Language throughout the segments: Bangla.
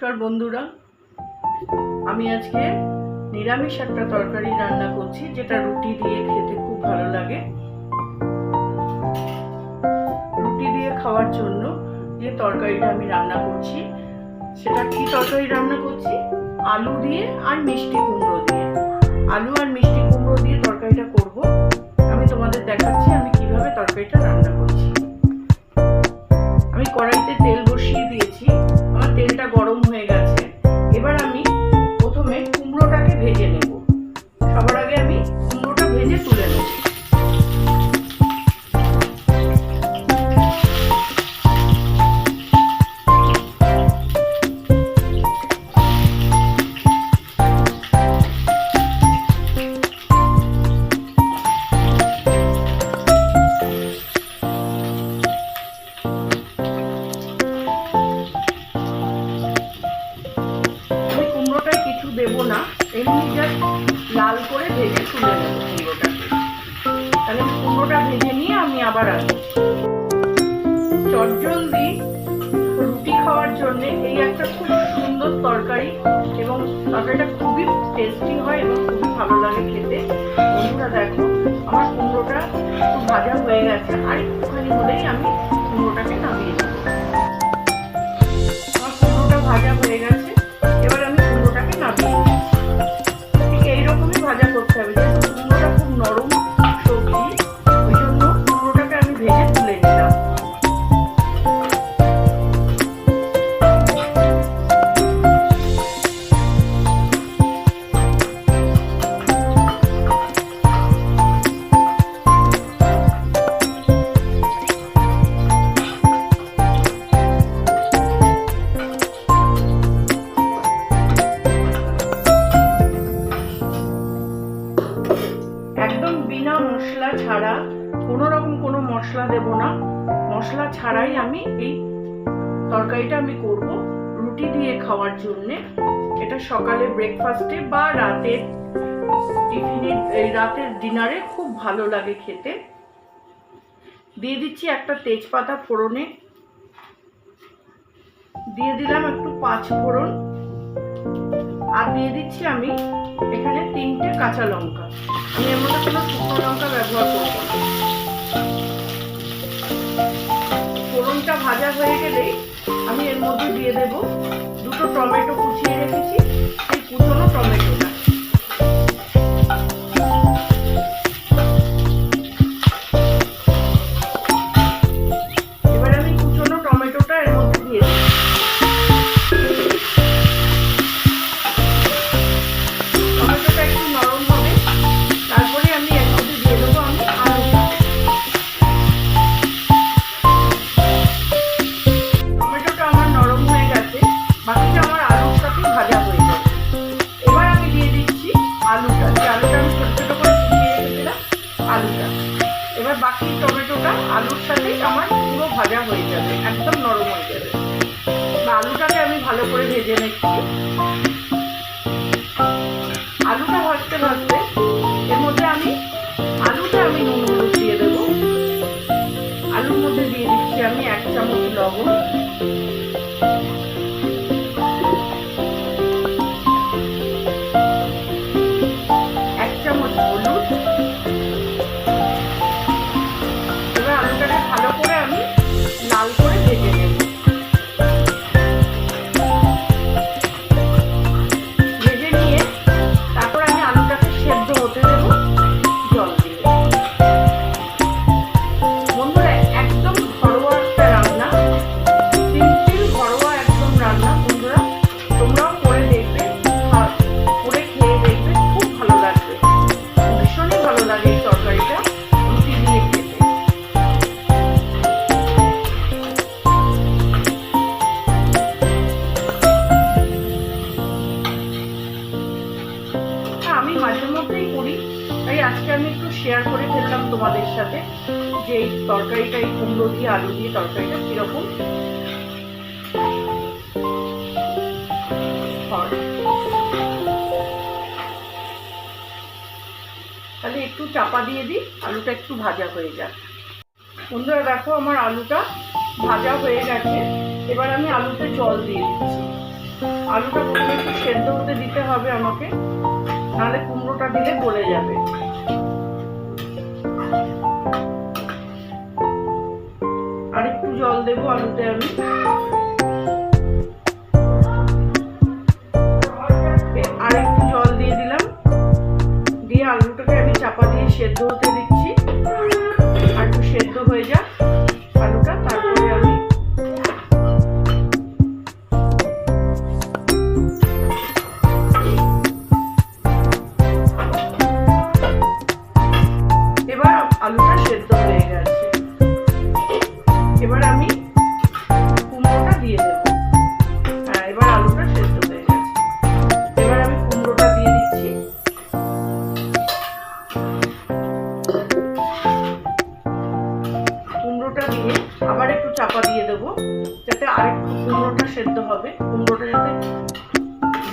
নমস্কার বন্ধুরা। আমি আজকে নিরামিষ একটা তরকারি রান্না করছি, যেটা রুটি দিয়ে খেতে খুব ভালো লাগে। রুটি দিয়ে খাওয়ার জন্য যে তরকারিটা আমি রান্না করছি, সেটা কি তরকারি রান্না করছি? আলু দিয়ে আর মিষ্টি কুমড়ো দিয়ে। আলু আর মিষ্টি কুমড়ো দিয়ে তরকারিটা করব। আমি তোমাদের দেখাচ্ছি আমি কীভাবে তরকারিটা রান্না এমনি জাস্ট লাল করে ভেজে তুলে নেব কুমড়োটাকে। তাহলে কুমড়োটা ভেজে নিয়ে আমি আবার আসব। চটজলদি রুটি খাওয়ার জন্য এই একটা খুব সুন্দর তরকারি এবং তরকারিটা খুবই টেস্টি হয় এবং খুবই ভালো লাগে খেতে। বন্ধুরা দেখো, আমার কুমড়োটা একটু ভাজা হয়ে গেছে। আর একটুখানি হলেই আমি কুমড়োটাকে নামিয়ে দেবো আমার কুমড়োটা ভাজা হয়ে গেছে। জন্যে। এটা সকালে ব্রেকফাস্টে বা রাতে টিফিনে এই রাতের ডিনারে খুব ভালো লাগে খেতে। দিয়ে দিচ্ছি একটা তেজপাতা ফোড়নে। দিয়ে দিলাম একটু পাঁচ ফোড়ন। আর দিয়ে দিচ্ছি আমি এখানে তিনটে কাঁচা লঙ্কা। আমি এর মধ্যে কোনো শুকনো লঙ্কা ব্যবহার করব ফোড়নটা ভাজা হয়ে গেলেই আমি এর মধ্যে দিয়ে দেব দুটো টমেটো কুচিয়ে রেখেছি সেই কুচোনো টমেটোটা। ভালো করে ভেজে নিচ্ছি। সাথে যে এই তরকারিটা এই কুমড়ো দিয়ে, আলু দিয়ে তরকারিটা কীরকম? তাহলে একটু চাপা দিয়ে দিই, আলুটা একটু ভাজা হয়ে যাক। বন্ধুরা, দেখো আমার আলুটা ভাজা হয়ে গেছে। এবার আমি আলুতে জল দিয়ে আলুটা প্রথমে একটু সেদ্ধ হতে দিতে হবে আমাকে, নাহলে কুমড়োটা দিলে গলে যাবে। জল দেবো আলুতে আমি। আর একটু জল দিয়ে দিলাম। দিয়ে আলুটাকে আমি চাপা দিয়ে সেদ্ধ হতে দিচ্ছি। আর একটু সেদ্ধ হয়ে যাক।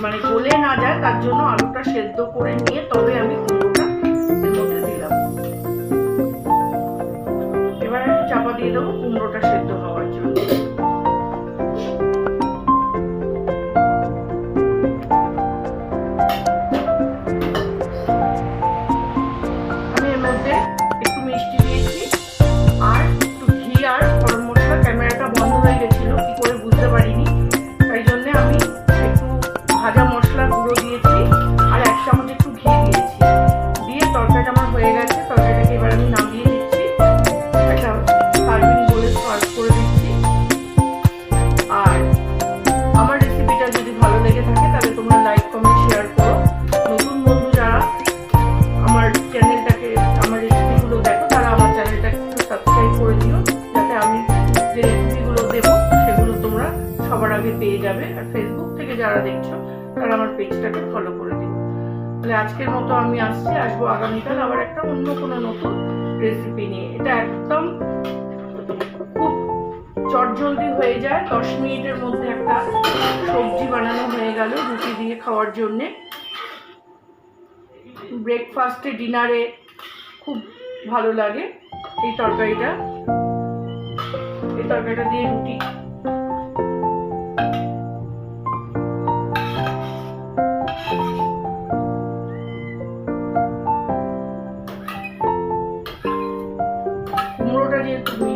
মানে গলে না যায়, তার জন্য আলুটা সেদ্ধ করে নিয়ে তবে আমি কুমড়োটা মধ্যে দিলাম। এবার একটু চাপা দিয়ে দেবো কুমড়োটা সেদ্ধ হওয়ার জন্য। আজকের মতো আমি আসছি, আসব আগামীকাল আবার একটা অন্য কোনো নতুন রেসিপি নিয়ে। এটা একদম খুব চটজলদি হয়ে যায়। দশ মিনিটের মধ্যে একটা সবজি বানানো হয়ে গেল রুটি দিয়ে খাওয়ার জন্যে। ব্রেকফাস্টে ডিনারে খুব ভালো লাগে এই তরকারিটা। এই তরকারিটা দিয়ে রুটি every